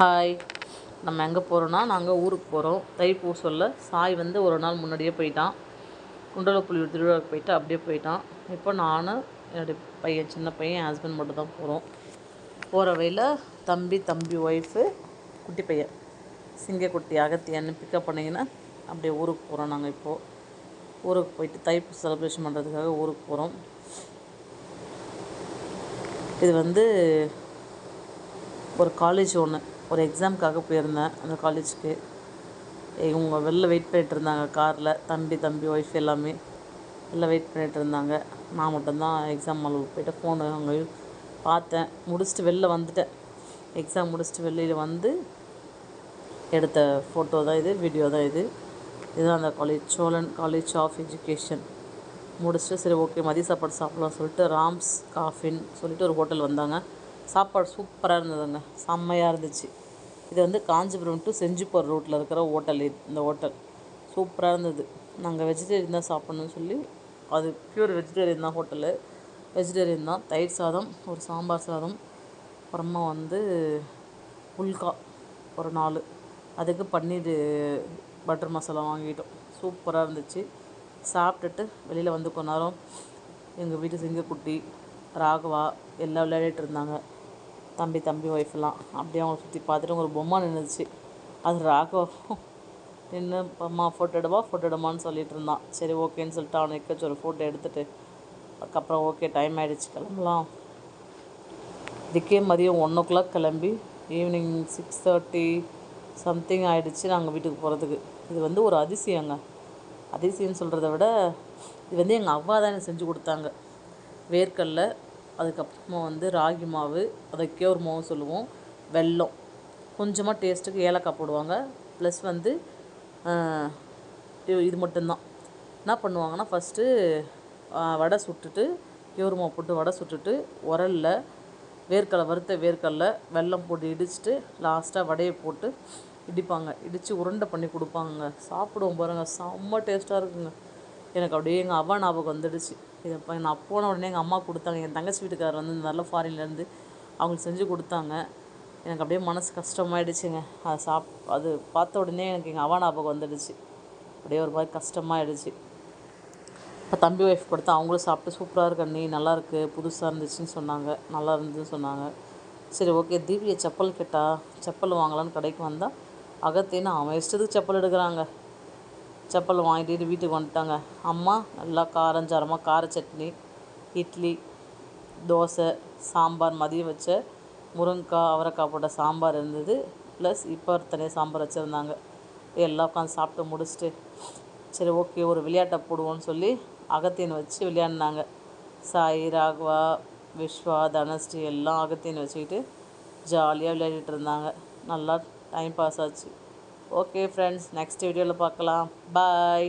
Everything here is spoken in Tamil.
ஹாய். நம்ம எங்கே போகிறோன்னா நாங்கள் ஊருக்கு போகிறோம் தைப்பூசல்ல சாய் வந்து ஒரு நாள் முன்னாடியே போயிட்டான். குண்டலப்புலியூர் திருவிழாவுக்கு போயிட்டு அப்படியே போயிட்டான். இப்போ நான் என்னுடைய பையன் சின்ன பையன் என் ஹஸ்பண்ட் மட்டும் தான் போகிறோம் போகிற வழியில் தம்பி தம்பி ஒய்ஃபு குட்டி பையன். சிங்கக்குட்டி அகத்தியன்னு பிக்கப் பண்ணிங்கன்னா அப்படியே ஊருக்கு போகிறோம் நாங்கள் இப்போது ஊருக்கு போயிட்டு தைப்பு செலிப்ரேஷன் பண்ணுறதுக்காக ஊருக்கு போகிறோம் இது வந்து ஒரு காலேஜ் ஒன்று ஒரு எக்ஸாமுக்காக போயிருந்தேன். அந்த காலேஜுக்கு இவங்க வெளில வெயிட் பண்ணிகிட்டு இருந்தாங்க. காரில் தம்பி தம்பி ஒய்ஃப் எல்லாமே வெளில வெயிட் பண்ணிகிட்டு இருந்தாங்க. நான் மட்டும்தான் எக்ஸாம் மாலுக்கு போயிட்டு ஃபோனு அவங்க பார்த்தேன். முடிச்சுட்டு வெளில வந்துட்டேன். எக்ஸாம் முடிச்சுட்டு வெளியில் வந்து எடுத்த ஃபோட்டோ தான் இது வீடியோ தான் இது. இதுதான் அந்த college Cholan college of education முடிச்சுட்டு சரி ஓகே மதிய சாப்பாடு சாப்பிட்லாம் சொல்லிட்டு ராம்ஸ் காஃபின்னு சொல்லிட்டு ஒரு ஹோட்டல் வந்தாங்க. சாப்பாடு சூப்பராக இருந்ததுங்க. செம்மையாக இருந்துச்சு. இது வந்து காஞ்சிபுரம் டு செஞ்சிப்பூர் ரோட்டில் இருக்கிற ஹோட்டல் இது இந்த ஹோட்டல் சூப்பராக இருந்தது. நாங்கள் வெஜிடேரியன் தான் சாப்பிட்ணுன்னு சொல்லி அது பியூர் வெஜிடேரியன் தான் ஹோட்டலு வெஜிடேரியன் தான். தயிர் சாதம் ஒரு சாம்பார் சாதம் அப்புறமா வந்து புல்கா ஒரு நாலு. அதுக்கு பன்னீர் பட்டர் மசாலா வாங்கிட்டோம். சூப்பராக இருந்துச்சு. சாப்பிட்டுட்டு வெளியில் வந்து கொஞ்ச நேரம் எங்கள் வீட்டு சிங்கக்குட்டி ராகவா எல்லாம் விளையாடிட்டு இருந்தாங்க. தம்பி தம்பி ஒய்ஃப்லாம் அப்படியே அவங்கள சுற்றி பார்த்துட்டு ஒரு பொம்மை நின்றுச்சு அது ராகவம் நின்று அம்மா ஃபோட்டோ எடுவா ஃபோட்டோ எடுமான்னு சொல்லிட்டு இருந்தான். சரி ஓகேன்னு சொல்லிட்டு அவனை எக்கச்சு ஒரு ஃபோட்டோ எடுத்துகிட்டு அதுக்கப்புறம் ஓகே டைம் ஆகிடுச்சு கிளம்பலாம். இதுக்கே மதியம் ஒன் ஓ கிளாக் கிளம்பி ஈவினிங் சிக்ஸ் தேர்ட்டி சம்திங் ஆகிடுச்சு நாங்கள் வீட்டுக்கு போகிறதுக்கு இது வந்து ஒரு அதிசயங்க. அதிசயம்னு சொல்கிறத விட இது வந்து எங்கள் அவ்வா தான் எனக்கு செஞ்சு கொடுத்தாங்க. வேர்க்கடலை அதுக்கப்புறமா வந்து ராகி மாவு அதை கேவுர் மாவு சொல்லுவோம். வெல்லம். கொஞ்சமாக டேஸ்ட்டுக்கு ஏலக்காய் போடுவாங்க. ப்ளஸ் வந்து இது மட்டும்தான். என்ன பண்ணுவாங்கன்னா ஃபஸ்ட்டு வடை சுட்டுட்டு கேவுரு மாவு போட்டு வடை சுட்டுட்டு உரலில் வேர்க்கடலை வறுத்த வேர்க்கடலை வெல்லம் போட்டு இடிச்சிட்டு லாஸ்ட்டாக வடையை போட்டு இடிப்பாங்க. இடித்து உருண்டை பண்ணி கொடுப்பாங்க. சாப்பிடுவோம் பாருங்கள் செம்ம டேஸ்ட்டாக இருக்குங்க. எனக்கு அப்படியே எங்கள் அவ்வா ஞாபகம் வந்துடுச்சு. இதை இப்போ நான் போன உடனே எங்கள் அம்மா கொடுத்தாங்க. என் தங்கச்சி வீட்டுக்காரர் வந்து நல்ல ஃபாரின்லேருந்து அவங்களுக்கு செஞ்சு கொடுத்தாங்க. எனக்கு அப்படியே மனசு கஷ்டமாயிடுச்சுங்க. அதை சாப் அது பார்த்த உடனே எனக்கு எங்கள் அவா ஞாபகம் வந்துடுச்சு. அப்படியே ஒரு மாதிரி கஷ்டமாயிடுச்சு. இப்போ தம்பி ஒய்ஃப் கொடுத்தா அவங்களும் சாப்பிட்டு சூப்பராக இருக்கு அண்ணி நல்லாயிருக்கு புதுசாக இருந்துச்சுன்னு சொன்னாங்க. நல்லா இருந்துச்சுன்னு சொன்னாங்க. சரி ஓகே தீபியை செப்பல் கேட்டா செப்பல் வாங்கலான்னு கடைக்கு வந்தால் அகத்தேன்னு அவன் இஷ்டத்துக்கு செப்பல் எடுக்கிறாங்க. செப்பல் வாங்கிட்டு வீட்டுக்கு வந்துட்டாங்க. அம்மா நல்லா காரஞ்சாரமாக கார சட்னி இட்லி தோசை சாம்பார் மதியம் வச்ச முருங்கைக்காய் அவரைக்காய் போட்ட சாம்பார் இருந்தது. ப்ளஸ் இப்போ தனியாக சாம்பார் வச்சுருந்தாங்க. எல்லாம் உட்காந்து சாப்பிட்டு முடிச்சுட்டு சரி ஓகே ஒரு விளையாட்டை போடுவோன்னு சொல்லி அகத்தியன் வச்சு விளையாடினாங்க. சாய் ராகவா விஸ்வா தனஸ்ரீ எல்லாம் அகத்தியன் வச்சுக்கிட்டு ஜாலியாக விளையாடிட்டு இருந்தாங்க. நல்லா டைம் பாஸ் ஆச்சு. ஓகே ஃப்ரெண்ட்ஸ் நெக்ஸ்ட் வீடியோவில் பார்க்கலாம். பாய்